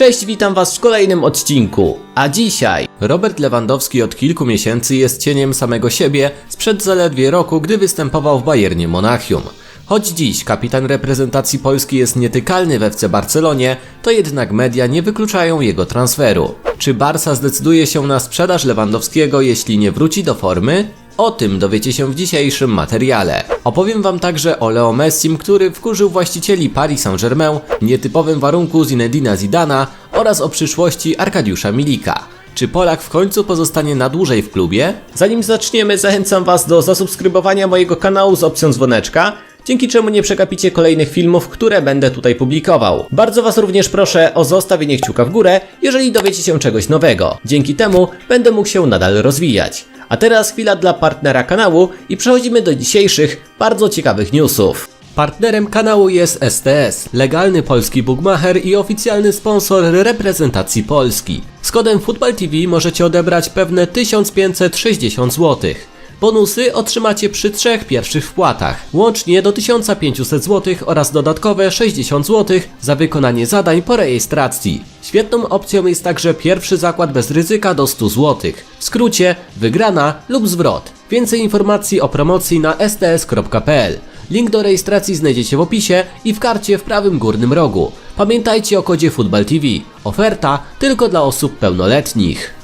Cześć, witam Was w kolejnym odcinku. A dzisiaj Robert Lewandowski od kilku miesięcy jest cieniem samego siebie sprzed zaledwie roku, gdy występował w Bayernie Monachium. Choć dziś kapitan reprezentacji Polski jest nietykalny we FC Barcelonie, to jednak media nie wykluczają jego transferu. Czy Barca zdecyduje się na sprzedaż Lewandowskiego, jeśli nie wróci do formy? O tym dowiecie się w dzisiejszym materiale. Opowiem wam także o Leo Messim, który wkurzył właścicieli Paris Saint-Germain, nietypowym warunku Zinedina Zidana oraz o przyszłości Arkadiusza Milika. Czy Polak w końcu pozostanie na dłużej w klubie? Zanim zaczniemy, zachęcam was do zasubskrybowania mojego kanału z opcją dzwoneczka, dzięki czemu nie przegapicie kolejnych filmów, które będę tutaj publikował. Bardzo Was również proszę o zostawienie kciuka w górę, jeżeli dowiecie się czegoś nowego. Dzięki temu będę mógł się nadal rozwijać. A teraz chwila dla partnera kanału i przechodzimy do dzisiejszych, bardzo ciekawych newsów. Partnerem kanału jest STS, legalny polski bookmacher i oficjalny sponsor reprezentacji Polski. Z kodem FootballTV możecie odebrać pewne 1560 zł. Bonusy otrzymacie przy trzech pierwszych wpłatach, łącznie do 1500 zł oraz dodatkowe 60 zł za wykonanie zadań po rejestracji. Świetną opcją jest także pierwszy zakład bez ryzyka do 100 zł. W skrócie wygrana lub zwrot. Więcej informacji o promocji na sts.pl. Link do rejestracji znajdziecie w opisie i w karcie w prawym górnym rogu. Pamiętajcie o kodzie FootballTV. Oferta tylko dla osób pełnoletnich.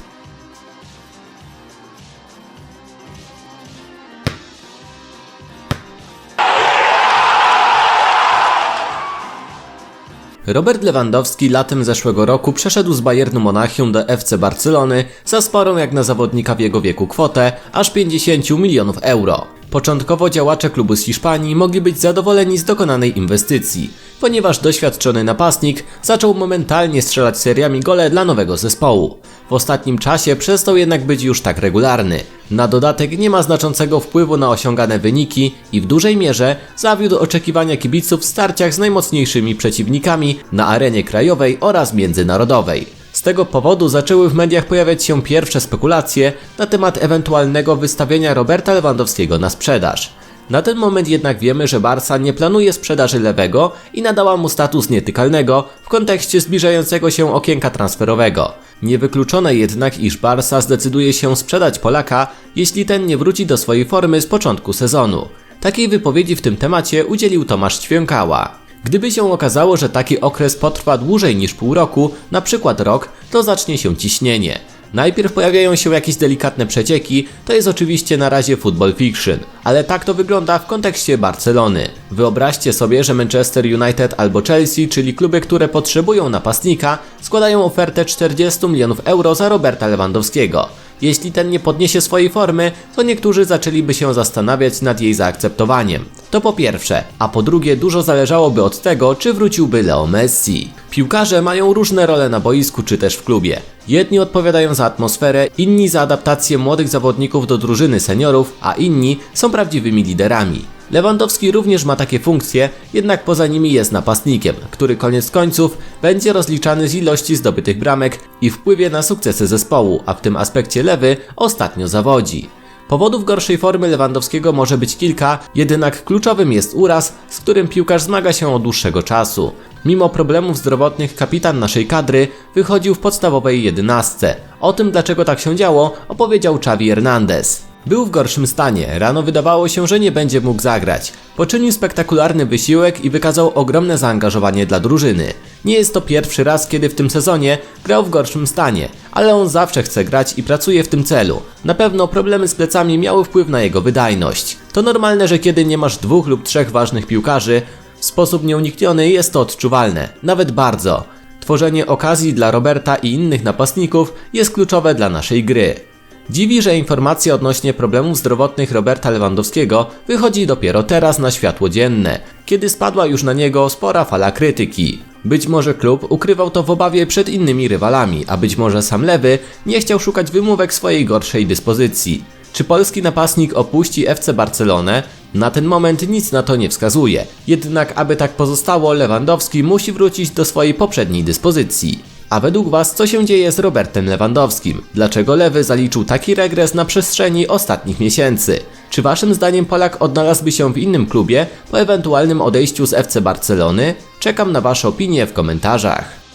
Robert Lewandowski latem zeszłego roku przeszedł z Bayernu Monachium do FC Barcelony za sporą jak na zawodnika w jego wieku kwotę aż 50 milionów euro. Początkowo działacze klubu z Hiszpanii mogli być zadowoleni z dokonanej inwestycji, ponieważ doświadczony napastnik zaczął momentalnie strzelać seriami gole dla nowego zespołu. W ostatnim czasie przestał jednak być już tak regularny. Na dodatek nie ma znaczącego wpływu na osiągane wyniki i w dużej mierze zawiódł oczekiwania kibiców w starciach z najmocniejszymi przeciwnikami na arenie krajowej oraz międzynarodowej. Tego powodu zaczęły w mediach pojawiać się pierwsze spekulacje na temat ewentualnego wystawienia Roberta Lewandowskiego na sprzedaż. Na ten moment jednak wiemy, że Barca nie planuje sprzedaży lewego i nadała mu status nietykalnego w kontekście zbliżającego się okienka transferowego. Niewykluczone jednak, iż Barca zdecyduje się sprzedać Polaka, jeśli ten nie wróci do swojej formy z początku sezonu. Takiej wypowiedzi w tym temacie udzielił Tomasz Ćwiąkała. Gdyby się okazało, że taki okres potrwa dłużej niż pół roku, na przykład rok, to zacznie się ciśnienie. Najpierw pojawiają się jakieś delikatne przecieki, to jest oczywiście na razie football fiction, ale tak to wygląda w kontekście Barcelony. Wyobraźcie sobie, że Manchester United albo Chelsea, czyli kluby, które potrzebują napastnika, składają ofertę 40 milionów euro za Roberta Lewandowskiego. Jeśli ten nie podniesie swojej formy, to niektórzy zaczęliby się zastanawiać nad jej zaakceptowaniem. To po pierwsze, a po drugie dużo zależałoby od tego, czy wróciłby Leo Messi. Piłkarze mają różne role na boisku czy też w klubie. Jedni odpowiadają za atmosferę, inni za adaptację młodych zawodników do drużyny seniorów, a inni są prawdziwymi liderami. Lewandowski również ma takie funkcje, jednak poza nimi jest napastnikiem, który koniec końców będzie rozliczany z ilości zdobytych bramek i wpływie na sukcesy zespołu, a w tym aspekcie lewy ostatnio zawodzi. Powodów gorszej formy Lewandowskiego może być kilka, jednak kluczowym jest uraz, z którym piłkarz zmaga się od dłuższego czasu. Mimo problemów zdrowotnych kapitan naszej kadry wychodził w podstawowej jedenastce. O tym dlaczego tak się działo opowiedział Xavi Hernandez. Był w gorszym stanie, rano wydawało się, że nie będzie mógł zagrać. Poczynił spektakularny wysiłek i wykazał ogromne zaangażowanie dla drużyny. Nie jest to pierwszy raz, kiedy w tym sezonie grał w gorszym stanie, ale on zawsze chce grać i pracuje w tym celu. Na pewno problemy z plecami miały wpływ na jego wydajność. To normalne, że kiedy nie masz dwóch lub trzech ważnych piłkarzy, w sposób nieunikniony jest to odczuwalne, nawet bardzo. Tworzenie okazji dla Roberta i innych napastników jest kluczowe dla naszej gry. Dziwi, że informacja odnośnie problemów zdrowotnych Roberta Lewandowskiego wychodzi dopiero teraz na światło dzienne, kiedy spadła już na niego spora fala krytyki. Być może klub ukrywał to w obawie przed innymi rywalami, a być może sam Lewy nie chciał szukać wymówek swojej gorszej dyspozycji. Czy polski napastnik opuści FC Barcelonę? Na ten moment nic na to nie wskazuje. Jednak aby tak pozostało, Lewandowski musi wrócić do swojej poprzedniej dyspozycji. A według Was co się dzieje z Robertem Lewandowskim? Dlaczego Lewy zaliczył taki regres na przestrzeni ostatnich miesięcy? Czy Waszym zdaniem Polak odnalazłby się w innym klubie po ewentualnym odejściu z FC Barcelony? Czekam na Wasze opinie w komentarzach.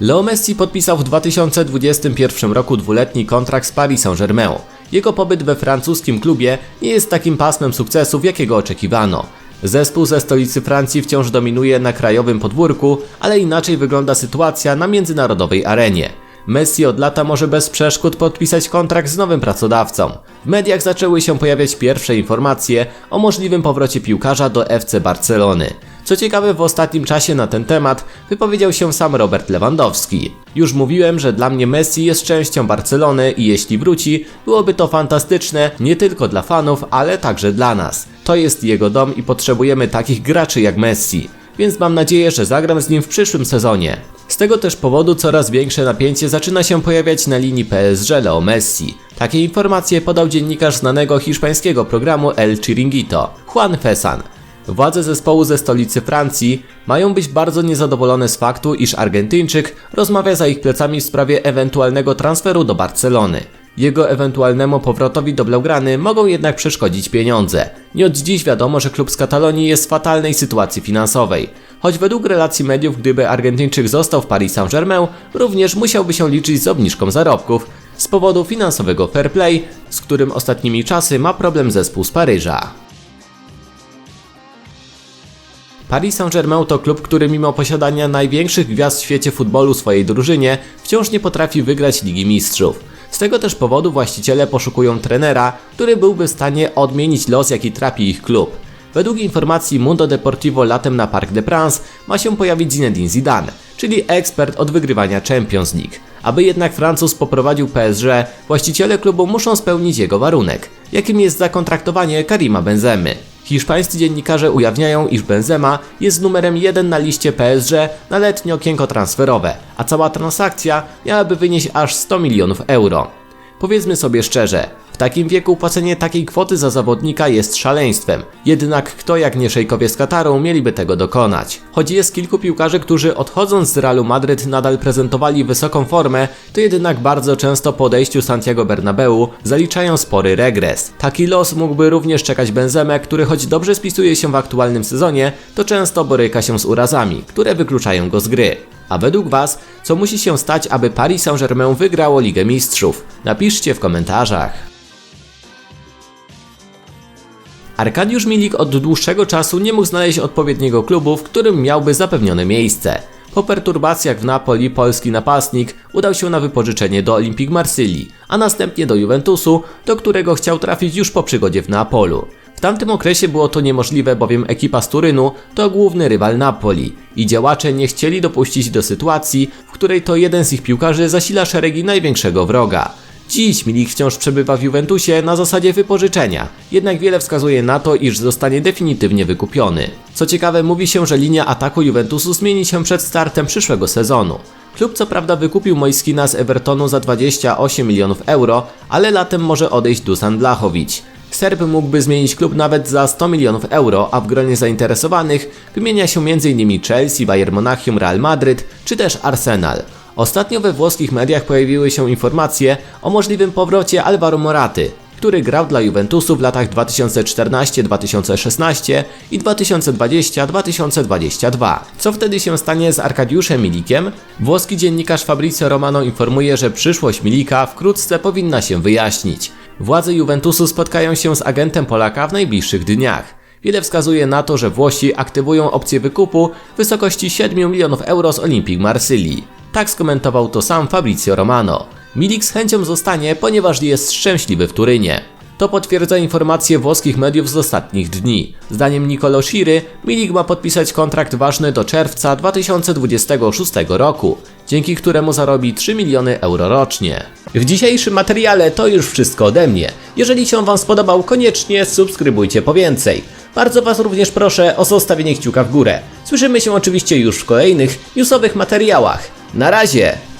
Leo Messi podpisał w 2021 roku dwuletni kontrakt z Paris Saint-Germain. Jego pobyt we francuskim klubie nie jest takim pasmem sukcesów, jakiego oczekiwano. Zespół ze stolicy Francji wciąż dominuje na krajowym podwórku, ale inaczej wygląda sytuacja na międzynarodowej arenie. Messi od lata może bez przeszkód podpisać kontrakt z nowym pracodawcą. W mediach zaczęły się pojawiać pierwsze informacje o możliwym powrocie piłkarza do FC Barcelony. Co ciekawe, w ostatnim czasie na ten temat wypowiedział się sam Robert Lewandowski. Już mówiłem, że dla mnie Messi jest częścią Barcelony i jeśli wróci, byłoby to fantastyczne nie tylko dla fanów, ale także dla nas. To jest jego dom i potrzebujemy takich graczy jak Messi więc mam nadzieję, że zagram z nim w przyszłym sezonie. Z tego też powodu coraz większe napięcie zaczyna się pojawiać na linii PSG Leo Messi. Takie informacje podał dziennikarz znanego hiszpańskiego programu El Chiringuito, Juan Fesan. Władze zespołu ze stolicy Francji mają być bardzo niezadowolone z faktu, iż Argentyńczyk rozmawia za ich plecami w sprawie ewentualnego transferu do Barcelony. Jego ewentualnemu powrotowi do Blaugrany mogą jednak przeszkodzić pieniądze. Nie od dziś wiadomo, że klub z Katalonii jest w fatalnej sytuacji finansowej. Choć według relacji mediów, gdyby Argentyńczyk został w Paris Saint-Germain, również musiałby się liczyć z obniżką zarobków z powodu finansowego fair play, z którym ostatnimi czasy ma problem zespół z Paryża. Paris Saint-Germain to klub, który mimo posiadania największych gwiazd w świecie futbolu swojej drużynie wciąż nie potrafi wygrać Ligi Mistrzów. Z tego też powodu właściciele poszukują trenera, który byłby w stanie odmienić los, jaki trapi ich klub. Według informacji Mundo Deportivo latem na Parc des Princes ma się pojawić Zinedine Zidane, czyli ekspert od wygrywania Champions League. Aby jednak Francuz poprowadził PSG, właściciele klubu muszą spełnić jego warunek, jakim jest zakontraktowanie Karima Benzemy. Hiszpańscy dziennikarze ujawniają, iż Benzema jest numerem 1 na liście PSG na letnie okienko transferowe, a cała transakcja miałaby wynieść aż 100 milionów euro. Powiedzmy sobie szczerze, w takim wieku płacenie takiej kwoty za zawodnika jest szaleństwem. Jednak kto jak nie szejkowie z Kataru mieliby tego dokonać. Choć jest kilku piłkarzy, którzy odchodząc z Realu Madryt nadal prezentowali wysoką formę, to jednak bardzo często po odejściu Santiago Bernabeu zaliczają spory regres. Taki los mógłby również czekać Benzemę, który choć dobrze spisuje się w aktualnym sezonie, to często boryka się z urazami, które wykluczają go z gry. A według Was, co musi się stać, aby Paris Saint-Germain wygrało Ligę Mistrzów? Napiszcie w komentarzach. Arkadiusz Milik od dłuższego czasu nie mógł znaleźć odpowiedniego klubu, w którym miałby zapewnione miejsce. Po perturbacjach w Napoli polski napastnik udał się na wypożyczenie do Olympique Marsylii, a następnie do Juventusu, do którego chciał trafić już po przygodzie w Neapolu. W tamtym okresie było to niemożliwe, bowiem ekipa z Turynu to główny rywal Napoli i działacze nie chcieli dopuścić do sytuacji, w której to jeden z ich piłkarzy zasila szeregi największego wroga. Dziś Milik wciąż przebywa w Juventusie na zasadzie wypożyczenia, jednak wiele wskazuje na to, iż zostanie definitywnie wykupiony. Co ciekawe, mówi się, że linia ataku Juventusu zmieni się przed startem przyszłego sezonu. Klub co prawda wykupił Mojskina z Evertonu za 28 milionów euro, ale latem może odejść Dusan Blachowicz. Serb mógłby zmienić klub nawet za 100 milionów euro, a w gronie zainteresowanych wymienia się m.in. Chelsea, Bayern Monachium, Real Madryt czy też Arsenal. Ostatnio we włoskich mediach pojawiły się informacje o możliwym powrocie Alvaro Moraty, który grał dla Juventusu w latach 2014-2016 i 2020-2022. Co wtedy się stanie z Arkadiuszem Milikiem? Włoski dziennikarz Fabrizio Romano informuje, że przyszłość Milika wkrótce powinna się wyjaśnić. Władze Juventusu spotkają się z agentem Polaka w najbliższych dniach. Wiele wskazuje na to, że Włosi aktywują opcję wykupu w wysokości 7 milionów euro z Olympique Marsylii. Tak skomentował to sam Fabrizio Romano. Milik z chęcią zostanie, ponieważ jest szczęśliwy w Turynie. To potwierdza informacje włoskich mediów z ostatnich dni. Zdaniem Nicolo Sciry, Milik ma podpisać kontrakt ważny do czerwca 2026 roku, dzięki któremu zarobi 3 miliony euro rocznie. W dzisiejszym materiale to już wszystko ode mnie. Jeżeli się Wam spodobał, koniecznie subskrybujcie po więcej. Bardzo Was również proszę o zostawienie kciuka w górę. Słyszymy się oczywiście już w kolejnych newsowych materiałach. Na razie!